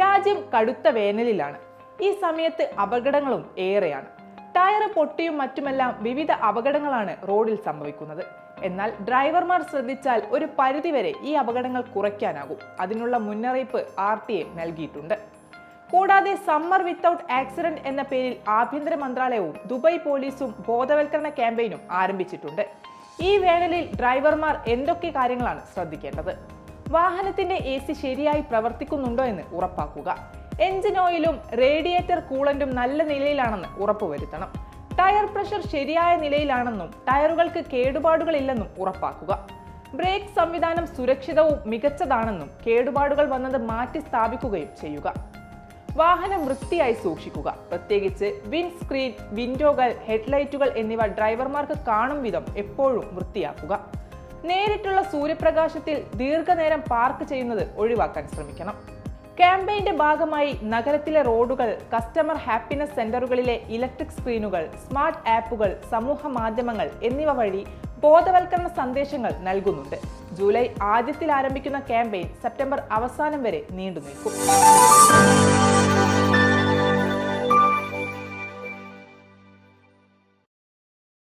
രാജ്യം കടുത്ത വേനലിലാണ്. ഈ സമയത്ത് അപകടങ്ങളും ഏറെയാണ്. ടയർ പൊട്ടിയും മറ്റുമെല്ലാം വിവിധ അപകടങ്ങളാണ് റോഡിൽ സംഭവിക്കുന്നത്. എന്നാൽ ഡ്രൈവർമാർ ശ്രദ്ധിച്ചാൽ ഒരു പരിധിവരെ ഈ അപകടങ്ങൾ കുറയ്ക്കാനാകും. അതിനുള്ള മുന്നറിയിപ്പ് ആർ ടി എ നൽകിയിട്ടുണ്ട്. കൂടാതെ സമ്മർ വിത്തൌട്ട് ആക്സിഡന്റ് എന്ന പേരിൽ ആഭ്യന്തര മന്ത്രാലയവും ദുബായ് പോലീസും ബോധവൽക്കരണ ക്യാമ്പയിനും ആരംഭിച്ചിട്ടുണ്ട്. ഈ വേനലിൽ ഡ്രൈവർമാർ എന്തൊക്കെ കാര്യങ്ങളാണ് ശ്രദ്ധിക്കേണ്ടത്? വാഹനത്തിന്റെ എ സി ശരിയായി പ്രവർത്തിക്കുന്നുണ്ടോ എന്ന് ഉറപ്പാക്കുക. എഞ്ചിൻ ഓയിലും റേഡിയേറ്റർ കൂളന്റും നല്ല നിലയിലാണെന്ന് ഉറപ്പുവരുത്തണം. ടയർ പ്രഷർ ശരിയായ നിലയിലാണെന്നും ടയറുകൾക്ക് കേടുപാടുകളില്ലെന്നും ഉറപ്പാക്കുക. ബ്രേക്ക് സംവിധാനം സുരക്ഷിതവും മികച്ചതാണെന്നും കേടുപാടുകൾ വന്നത് മാറ്റി സ്ഥാപിക്കുകയും ചെയ്യുക. വാഹനം വൃത്തിയായി സൂക്ഷിക്കുക. പ്രത്യേകിച്ച് വിൻഡ് സ്ക്രീൻ വിൻഡോകൾ ഹെഡ്ലൈറ്റുകൾ എന്നിവ ഡ്രൈവർമാർക്ക് കാണും വിധം എപ്പോഴും വൃത്തിയാക്കുക. നേരിട്ടുള്ള സൂര്യപ്രകാശത്തിൽ ദീർഘനേരം പാർക്ക് ചെയ്യുന്നത് ഒഴിവാക്കാൻ ശ്രമിക്കണം. ക്യാമ്പയിന്റെ ഭാഗമായി നഗരത്തിലെ റോഡുകൾ കസ്റ്റമർ ഹാപ്പിനെസ് സെന്ററുകളിലെ ഇലക്ട്രിക് സ്ക്രീനുകൾ സ്മാർട്ട് ആപ്പുകൾ സമൂഹ മാധ്യമങ്ങൾ എന്നിവ വഴി ബോധവൽക്കരണ സന്ദേശങ്ങൾ നൽകുന്നുണ്ട്. ജൂലൈ ആദ്യത്തിൽ ആരംഭിക്കുന്ന ക്യാമ്പയിൻ സെപ്റ്റംബർ അവസാനം വരെ നീണ്ടു നിൽക്കും